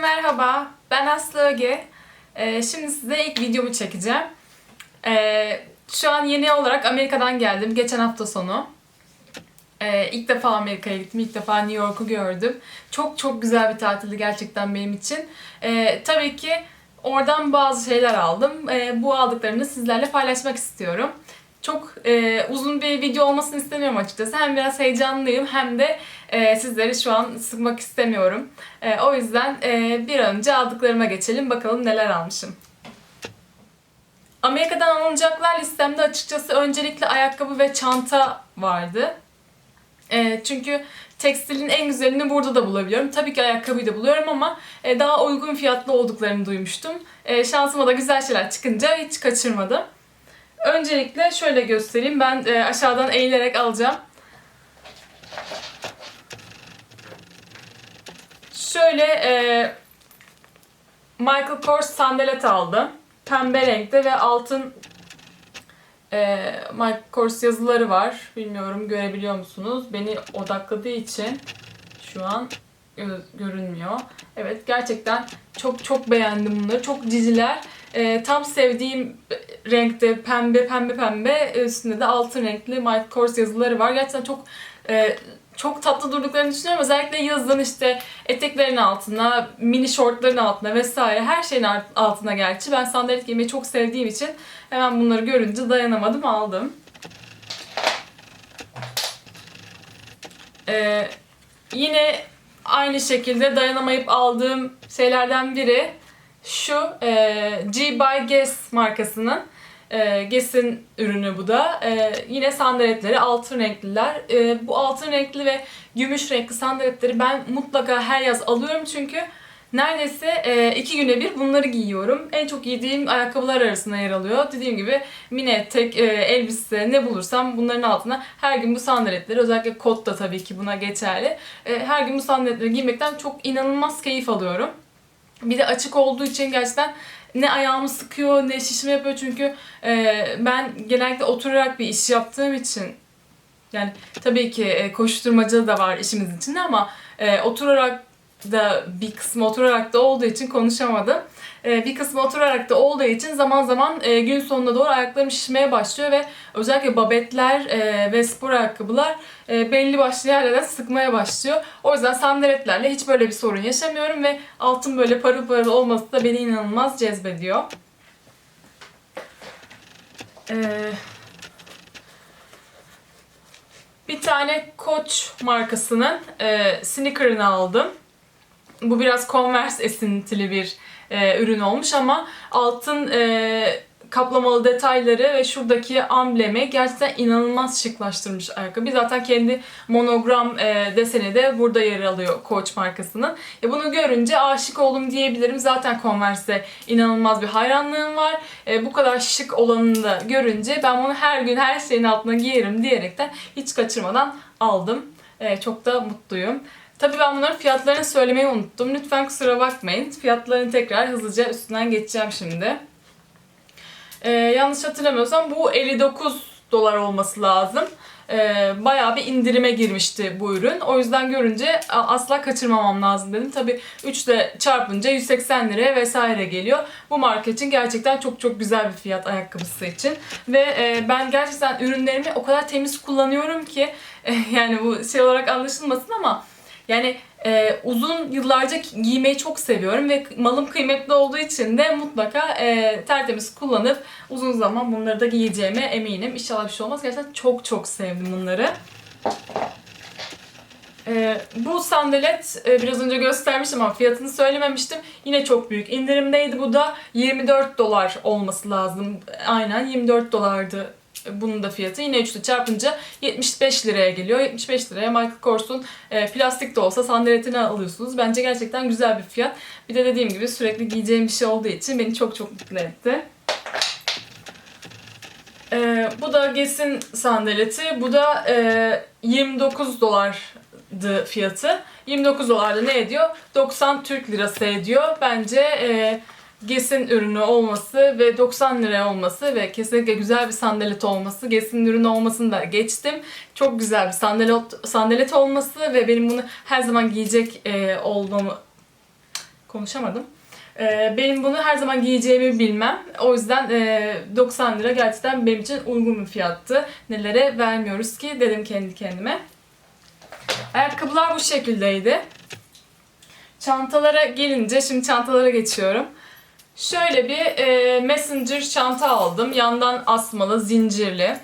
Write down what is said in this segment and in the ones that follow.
merhaba. Ben Aslı Öge. Ee, şimdi size ilk videomu çekeceğim. Ee, şu an yeni olarak Amerika'dan geldim. Geçen hafta sonu. Ee, ilk defa Amerika'ya gittim. İlk defa New York'u gördüm. Çok çok güzel bir tatildi gerçekten benim için. Ee, tabii ki oradan bazı şeyler aldım. Ee, bu aldıklarımı sizlerle paylaşmak istiyorum. Çok e, uzun bir video olmasını istemiyorum açıkçası. Hem biraz heyecanlıyım hem de e, sizleri şu an sıkmak istemiyorum. E, o yüzden e, bir an önce aldıklarıma geçelim. Bakalım neler almışım. Amerika'dan alınacaklar listemde açıkçası öncelikle ayakkabı ve çanta vardı. E, çünkü tekstilin en güzelini burada da bulabiliyorum. Tabii ki ayakkabıyı da buluyorum ama e, daha uygun fiyatlı olduklarını duymuştum. E, şansıma da güzel şeyler çıkınca hiç kaçırmadım. Öncelikle şöyle göstereyim. Ben e, aşağıdan eğilerek alacağım. Şöyle e, Michael Kors sandalet aldım. Pembe renkte ve altın e, Michael Kors yazıları var. Bilmiyorum görebiliyor musunuz? Beni odakladığı için şu an gö- görünmüyor. Evet gerçekten çok çok beğendim bunları. Çok ciciler. E, tam sevdiğim renkte pembe pembe pembe üstünde de altın renkli Michael Kors yazıları var. Gerçekten çok e, çok tatlı durduklarını düşünüyorum. Özellikle yazın işte eteklerin altına, mini şortların altına vesaire her şeyin altına gerçi. Ben sandalet giymeyi çok sevdiğim için hemen bunları görünce dayanamadım aldım. Ee, yine aynı şekilde dayanamayıp aldığım şeylerden biri şu e, G by Guess markasının e, Guess'in ürünü bu da. E, yine sandaletleri altın renkliler. E, bu altın renkli ve gümüş renkli sandaletleri ben mutlaka her yaz alıyorum çünkü neredeyse e, iki güne bir bunları giyiyorum. En çok giydiğim ayakkabılar arasında yer alıyor. Dediğim gibi mini etek, e, elbise ne bulursam bunların altına her gün bu sandaletleri özellikle kot da tabii ki buna geçerli. E, her gün bu sandaletleri giymekten çok inanılmaz keyif alıyorum. Bir de açık olduğu için gerçekten ne ayağımı sıkıyor ne şişme yapıyor çünkü e, ben genellikle oturarak bir iş yaptığım için yani tabii ki e, koşturmaca da var işimizin içinde ama e, oturarak da bir kısmı oturarak da olduğu için konuşamadım. E, bir kısmı oturarak da olduğu için zaman zaman e, gün sonuna doğru ayaklarım şişmeye başlıyor ve özellikle babetler e, ve spor ayakkabılar e, belli başlı yerlerden sıkmaya başlıyor. O yüzden sandaletlerle hiç böyle bir sorun yaşamıyorum ve altın böyle parıl parıl olması da beni inanılmaz cezbediyor. Eee bir tane Coach markasının e, sneaker'ını aldım. Bu biraz Converse esintili bir e, ürün olmuş ama altın e, kaplamalı detayları ve şuradaki amblemi gerçekten inanılmaz şıklaştırmış ayakkabı. Zaten kendi monogram e, deseni de burada yer alıyor Coach markasının. E, bunu görünce aşık oldum diyebilirim. Zaten Converse'e inanılmaz bir hayranlığım var. E, bu kadar şık olanını da görünce ben bunu her gün her şeyin altına giyerim diyerekten hiç kaçırmadan aldım. E, çok da mutluyum. Tabii ben bunların fiyatlarını söylemeyi unuttum. Lütfen kusura bakmayın. Fiyatlarını tekrar hızlıca üstünden geçeceğim şimdi. Ee, yanlış hatırlamıyorsam bu 59 dolar olması lazım. Ee, bayağı bir indirime girmişti bu ürün. O yüzden görünce asla kaçırmamam lazım dedim. Tabii 3 ile çarpınca 180 liraya vesaire geliyor. Bu marka için gerçekten çok çok güzel bir fiyat ayakkabısı için. Ve e, ben gerçekten ürünlerimi o kadar temiz kullanıyorum ki e, yani bu şey olarak anlaşılmasın ama yani e, uzun yıllarca giymeyi çok seviyorum ve malım kıymetli olduğu için de mutlaka e, tertemiz kullanıp uzun zaman bunları da giyeceğime eminim. İnşallah bir şey olmaz. Gerçekten çok çok sevdim bunları. E, bu sandalet e, biraz önce göstermiştim ama fiyatını söylememiştim. Yine çok büyük indirimdeydi. Bu da 24 dolar olması lazım. Aynen 24 dolardı bunun da fiyatı. Yine 3'lü çarpınca 75 liraya geliyor. 75 liraya Michael Kors'un e, plastik de olsa sandaletini alıyorsunuz. Bence gerçekten güzel bir fiyat. Bir de dediğim gibi sürekli giyeceğim bir şey olduğu için beni çok çok mutlu etti. E, bu da Guess'in sandaleti. Bu da e, 29 dolardı fiyatı. 29 dolarda ne ediyor? 90 Türk lirası ediyor. Bence e, Guess'in ürünü olması ve 90 lira olması ve kesinlikle güzel bir sandalet olması, Guess'in ürünü olmasını da geçtim. Çok güzel bir sandalet, sandalet olması ve benim bunu her zaman giyecek e, olmamı konuşamadım. Ee, benim bunu her zaman giyeceğimi bilmem. O yüzden e, 90 lira gerçekten benim için uygun bir fiyattı. Nelere vermiyoruz ki dedim kendi kendime. Ayakkabılar bu şekildeydi. Çantalara gelince şimdi çantalara geçiyorum. Şöyle bir e, messenger çanta aldım. Yandan asmalı, zincirli.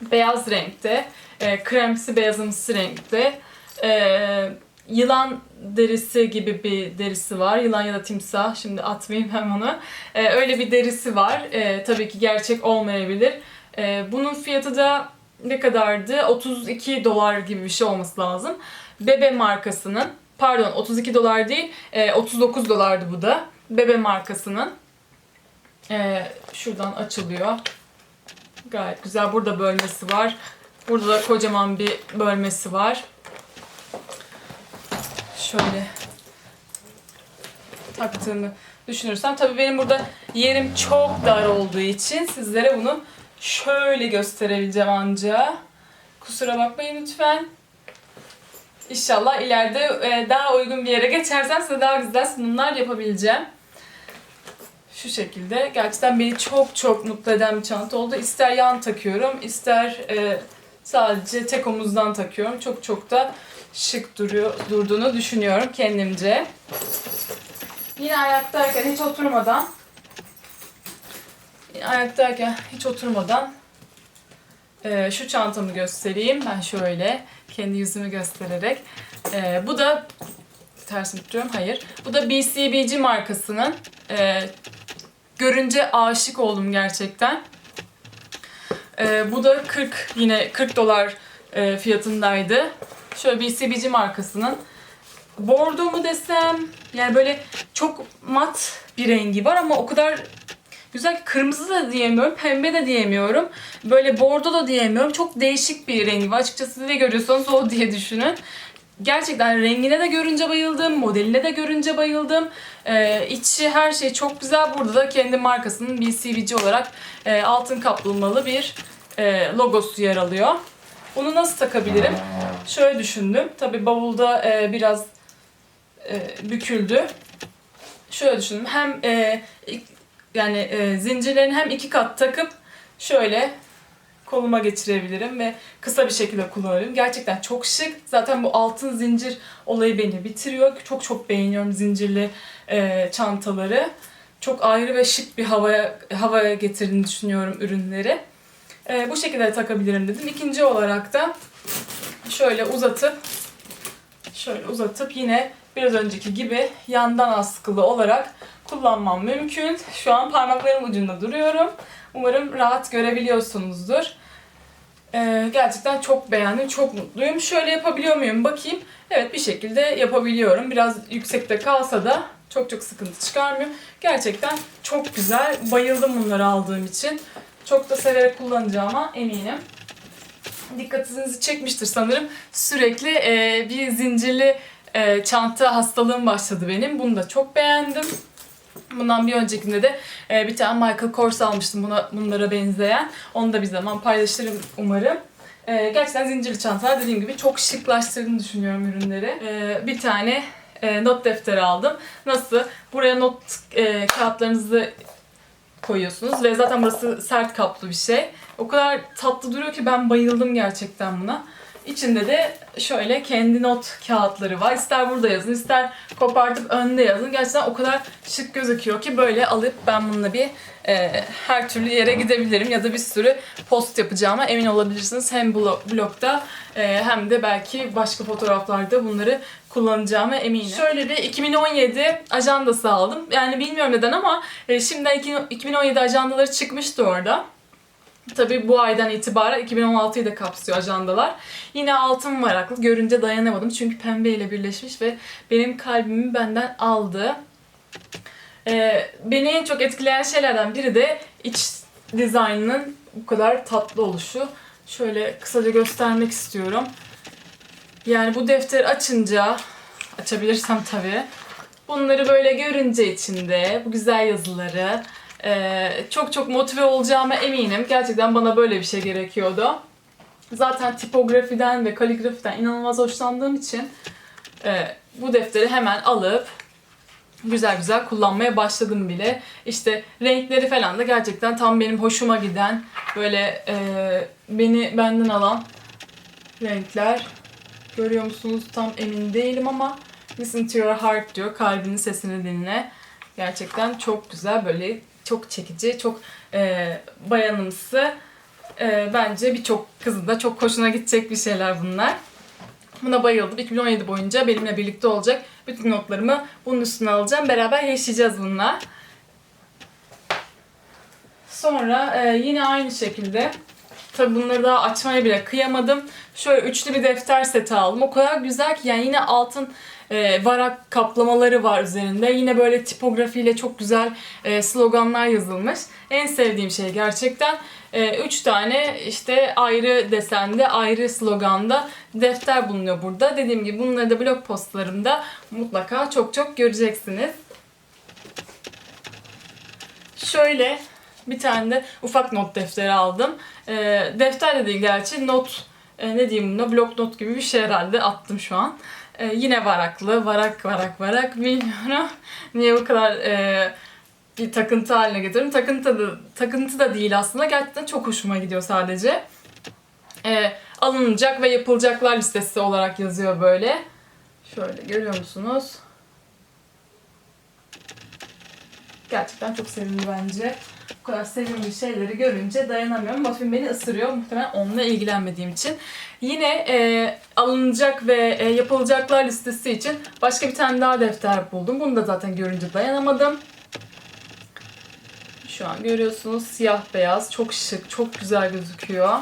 Beyaz renkte. E, kremsi beyazımsı renkte. E, yılan derisi gibi bir derisi var. Yılan ya da timsah. Şimdi atmayayım hem onu. E, öyle bir derisi var. E, tabii ki gerçek olmayabilir. E, bunun fiyatı da ne kadardı? 32 dolar gibi bir şey olması lazım. Bebe markasının. Pardon 32 dolar değil. e, 39 dolardı bu da. Bebe markasının. E, şuradan açılıyor. Gayet güzel. Burada bölmesi var. Burada da kocaman bir bölmesi var. Şöyle taktığımı düşünürsem. Tabii benim burada yerim çok dar olduğu için sizlere bunu şöyle gösterebileceğim anca. Kusura bakmayın lütfen. İnşallah ileride e, daha uygun bir yere geçersem size daha güzel sunumlar yapabileceğim. Şu şekilde. Gerçekten beni çok çok mutlu eden bir çanta oldu. İster yan takıyorum, ister e, sadece tek omuzdan takıyorum. Çok çok da şık duruyor, durduğunu düşünüyorum kendimce. Yine ayaktayken hiç oturmadan ayaktayken hiç oturmadan e, şu çantamı göstereyim. Ben şöyle kendi yüzümü göstererek. E, bu da ters mi tutuyorum? Hayır. Bu da BCBG markasının. E, görünce aşık oldum gerçekten. E, bu da 40 yine 40 dolar e, fiyatındaydı. Şöyle BCBG markasının. Bordo mu desem yani böyle çok mat bir rengi var ama o kadar güzel kırmızı da diyemiyorum, pembe de diyemiyorum. Böyle bordo da diyemiyorum. Çok değişik bir rengi var. Açıkçası siz ne görüyorsanız o diye düşünün. Gerçekten rengine de görünce bayıldım, modeline de görünce bayıldım. Ee, içi her şey çok güzel. Burada da kendi markasının BCBG olarak e, altın kaplamalı bir e, logosu yer alıyor. Bunu nasıl takabilirim? Şöyle düşündüm. Tabi bavulda e, biraz e, büküldü. Şöyle düşündüm. Hem e, yani e, zincirlerini hem iki kat takıp şöyle koluma geçirebilirim ve kısa bir şekilde kullanırım. Gerçekten çok şık. Zaten bu altın zincir olayı beni bitiriyor. Çok çok beğeniyorum zincirli e, çantaları. Çok ayrı ve şık bir havaya havaya getirdiğini düşünüyorum ürünleri. E, bu şekilde takabilirim dedim. İkinci olarak da şöyle uzatıp şöyle uzatıp yine biraz önceki gibi yandan askılı olarak kullanmam mümkün. Şu an parmaklarım ucunda duruyorum. Umarım rahat görebiliyorsunuzdur. Ee, gerçekten çok beğendim, çok mutluyum. Şöyle yapabiliyor muyum bakayım. Evet bir şekilde yapabiliyorum. Biraz yüksekte kalsa da çok çok sıkıntı çıkarmıyor. Gerçekten çok güzel. Bayıldım bunları aldığım için. Çok da severek kullanacağıma eminim. Dikkatinizi çekmiştir sanırım. Sürekli e, bir zincirli e, çanta hastalığım başladı benim. Bunu da çok beğendim. Bundan bir öncekinde de e, bir tane Michael Kors almıştım buna, bunlara benzeyen. Onu da bir zaman paylaşırım umarım. E, gerçekten zincirli çantalar dediğim gibi çok şıklaştırdığını düşünüyorum ürünleri. E, bir tane e, not defteri aldım. Nasıl? Buraya not e, kağıtlarınızı koyuyorsunuz ve zaten burası sert kaplı bir şey. O kadar tatlı duruyor ki ben bayıldım gerçekten buna. İçinde de şöyle kendi not kağıtları var. İster burada yazın, ister kopartıp önde yazın. Gerçekten o kadar şık gözüküyor ki böyle alıp ben bununla bir e, her türlü yere gidebilirim ya da bir sürü post yapacağıma emin olabilirsiniz. Hem blo- blogda e, hem de belki başka fotoğraflarda bunları kullanacağıma eminim. Şöyle bir 2017 ajandası aldım. Yani bilmiyorum neden ama e, şimdiden iki- 2017 ajandaları çıkmıştı orada. Tabii bu aydan itibaren 2016'yı da kapsıyor ajandalar. Yine altın varaklı. Görünce dayanamadım. Çünkü pembe ile birleşmiş ve benim kalbimi benden aldı. Ee, beni en çok etkileyen şeylerden biri de iç dizaynının bu kadar tatlı oluşu. Şöyle kısaca göstermek istiyorum. Yani bu defteri açınca, açabilirsem tabii. Bunları böyle görünce içinde, bu güzel yazıları, ee, çok çok motive olacağıma eminim. Gerçekten bana böyle bir şey gerekiyordu. Zaten tipografiden ve kaligrafiden inanılmaz hoşlandığım için e, bu defteri hemen alıp güzel güzel kullanmaya başladım bile. İşte renkleri falan da gerçekten tam benim hoşuma giden böyle e, beni benden alan renkler. Görüyor musunuz? Tam emin değilim ama Listen to your heart diyor. Kalbinin sesini dinle. Gerçekten çok güzel böyle çok çekici, çok e, bayanımsı. E, bence birçok kızın da çok hoşuna gidecek bir şeyler bunlar. Buna bayıldım. 2017 boyunca benimle birlikte olacak. Bütün notlarımı bunun üstüne alacağım. Beraber yaşayacağız bununla. Sonra e, yine aynı şekilde Tabi bunları daha açmaya bile kıyamadım. Şöyle üçlü bir defter seti aldım. O kadar güzel ki yani yine altın e, varak kaplamaları var üzerinde. Yine böyle tipografiyle çok güzel e, sloganlar yazılmış. En sevdiğim şey gerçekten. E, üç tane işte ayrı desende, ayrı sloganda defter bulunuyor burada. Dediğim gibi bunları da blog postlarımda mutlaka çok çok göreceksiniz. Şöyle bir tane de ufak not defteri aldım. E, defter de değil gerçi not e, ne diyeyim buna blok not gibi bir şey herhalde attım şu an. E, yine varaklı, varak varak varak bilmiyorum. Niye bu kadar e, bir takıntı haline getirdim. Takıntı da, takıntı da değil aslında. Gerçekten çok hoşuma gidiyor sadece. E, alınacak ve yapılacaklar listesi olarak yazıyor böyle. Şöyle görüyor musunuz? Gerçekten çok sevimli bence. Bu kadar sevimli şeyleri görünce dayanamıyorum. Muffin beni ısırıyor. Muhtemelen onunla ilgilenmediğim için. Yine e, alınacak ve e, yapılacaklar listesi için başka bir tane daha defter buldum. Bunu da zaten görünce dayanamadım. Şu an görüyorsunuz siyah beyaz. Çok şık, çok güzel gözüküyor.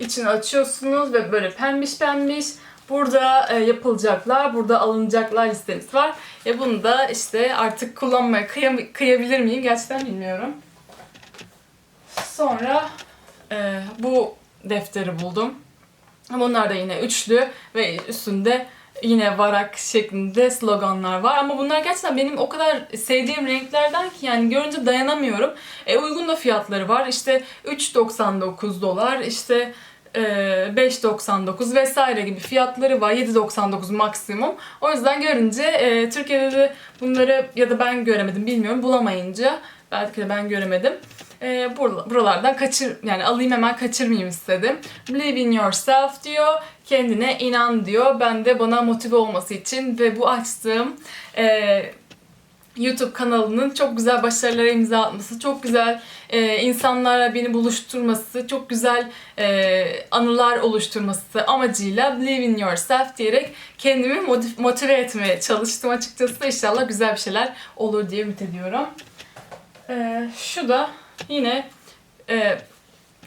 İçini açıyorsunuz ve böyle pembiş pembiş. Burada e, yapılacaklar, burada alınacaklar listemiz var. E bunu da işte artık kullanmaya kıyam- kıyabilir miyim gerçekten bilmiyorum. Sonra e, bu defteri buldum. Bunlar da yine üçlü ve üstünde yine varak şeklinde sloganlar var. Ama bunlar gerçekten benim o kadar sevdiğim renklerden ki yani görünce dayanamıyorum. E, uygun da fiyatları var. İşte 3.99 dolar, işte e, 5.99 vesaire gibi fiyatları var. 7.99 maksimum. O yüzden görünce e, Türkiye'de de bunları ya da ben göremedim bilmiyorum bulamayınca belki de ben göremedim. E, bur- buralardan kaçır yani alayım hemen kaçırmayayım istedim. Believe in yourself diyor. Kendine inan diyor. Ben de bana motive olması için ve bu açtığım e, YouTube kanalının çok güzel başarılara imza atması, çok güzel e, insanlarla beni buluşturması, çok güzel e, anılar oluşturması amacıyla Believe in Yourself diyerek kendimi motiv- motive etmeye çalıştım açıkçası. İnşallah güzel bir şeyler olur diye ümit ediyorum. E, şu da yine e,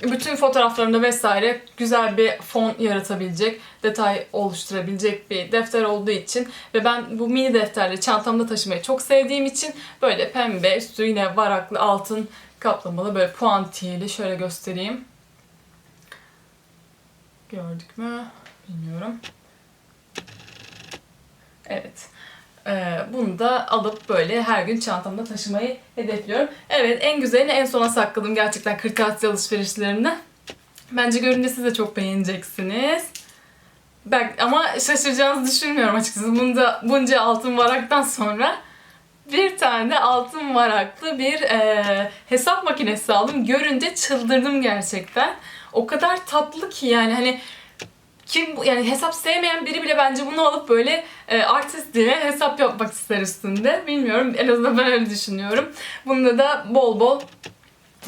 bütün fotoğraflarında vesaire güzel bir fon yaratabilecek, detay oluşturabilecek bir defter olduğu için ve ben bu mini defterleri çantamda taşımayı çok sevdiğim için böyle pembe, üstü yine varaklı, altın kaplamalı, böyle puantiyeli şöyle göstereyim. Gördük mü? Bilmiyorum. Evet. Ee, bunu da alıp böyle her gün çantamda taşımayı hedefliyorum. Evet en güzelini en sona sakladım gerçekten kırtasiye alışverişlerimde. Bence görünce siz de çok beğeneceksiniz. Ben, ama şaşıracağınızı düşünmüyorum açıkçası. Bunda, bunca altın varaktan sonra bir tane de altın varaklı bir e, hesap makinesi aldım. Görünce çıldırdım gerçekten. O kadar tatlı ki yani hani kim bu- yani hesap sevmeyen biri bile bence bunu alıp böyle e, artist diye hesap yapmak ister üstünde. Bilmiyorum en azından ben öyle düşünüyorum. Bunda da bol bol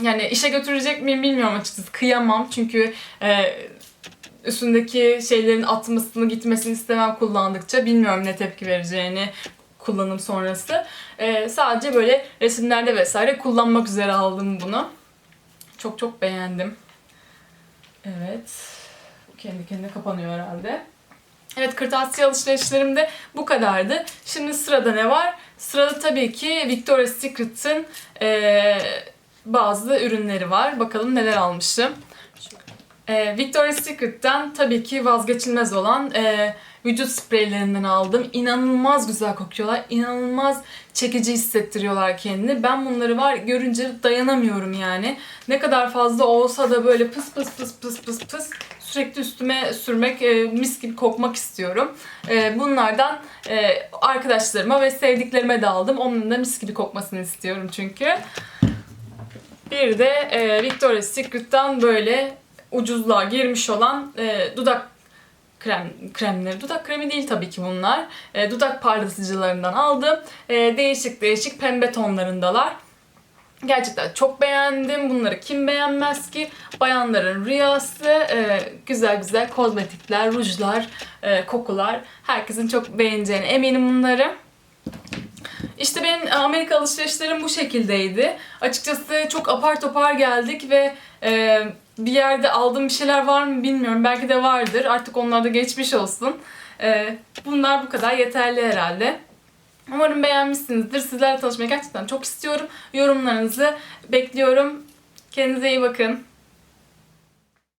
yani işe götürecek miyim bilmiyorum açıkçası. Kıyamam çünkü e, üstündeki şeylerin atmasını gitmesini istemem kullandıkça. Bilmiyorum ne tepki vereceğini kullanım sonrası. E, sadece böyle resimlerde vesaire kullanmak üzere aldım bunu. Çok çok beğendim. Evet. Kendi kendine kapanıyor herhalde. Evet kırtasiye alışverişlerim de bu kadardı. Şimdi sırada ne var? Sırada tabii ki Victoria's Secret'ın eee, bazı ürünleri var. Bakalım neler almışım. Ee, Victoria's Secret'ten tabii ki vazgeçilmez olan e, vücut spreylerinden aldım. İnanılmaz güzel kokuyorlar. inanılmaz çekici hissettiriyorlar kendini. Ben bunları var görünce dayanamıyorum yani. Ne kadar fazla olsa da böyle pıs pıs pıs pıs pıs pıs sürekli üstüme sürmek, e, mis gibi kokmak istiyorum. E, bunlardan e, arkadaşlarıma ve sevdiklerime de aldım. Onun da mis gibi kokmasını istiyorum çünkü. Bir de e, Victoria's Secret'tan böyle ucuzluğa girmiş olan e, dudak krem kremleri. Dudak kremi değil tabii ki bunlar. E, dudak parlatıcılarından aldım. E, değişik değişik pembe tonlarındalar. Gerçekten çok beğendim. Bunları kim beğenmez ki? Bayanların rüyası. E, güzel güzel kozmetikler, rujlar, e, kokular. Herkesin çok beğeneceğine eminim bunları. İşte benim Amerika alışverişlerim bu şekildeydi. Açıkçası çok apar topar geldik ve e, bir yerde aldığım bir şeyler var mı bilmiyorum. Belki de vardır. Artık onlar da geçmiş olsun. Bunlar bu kadar yeterli herhalde. Umarım beğenmişsinizdir. Sizlerle tanışmayı gerçekten çok istiyorum. Yorumlarınızı bekliyorum. Kendinize iyi bakın.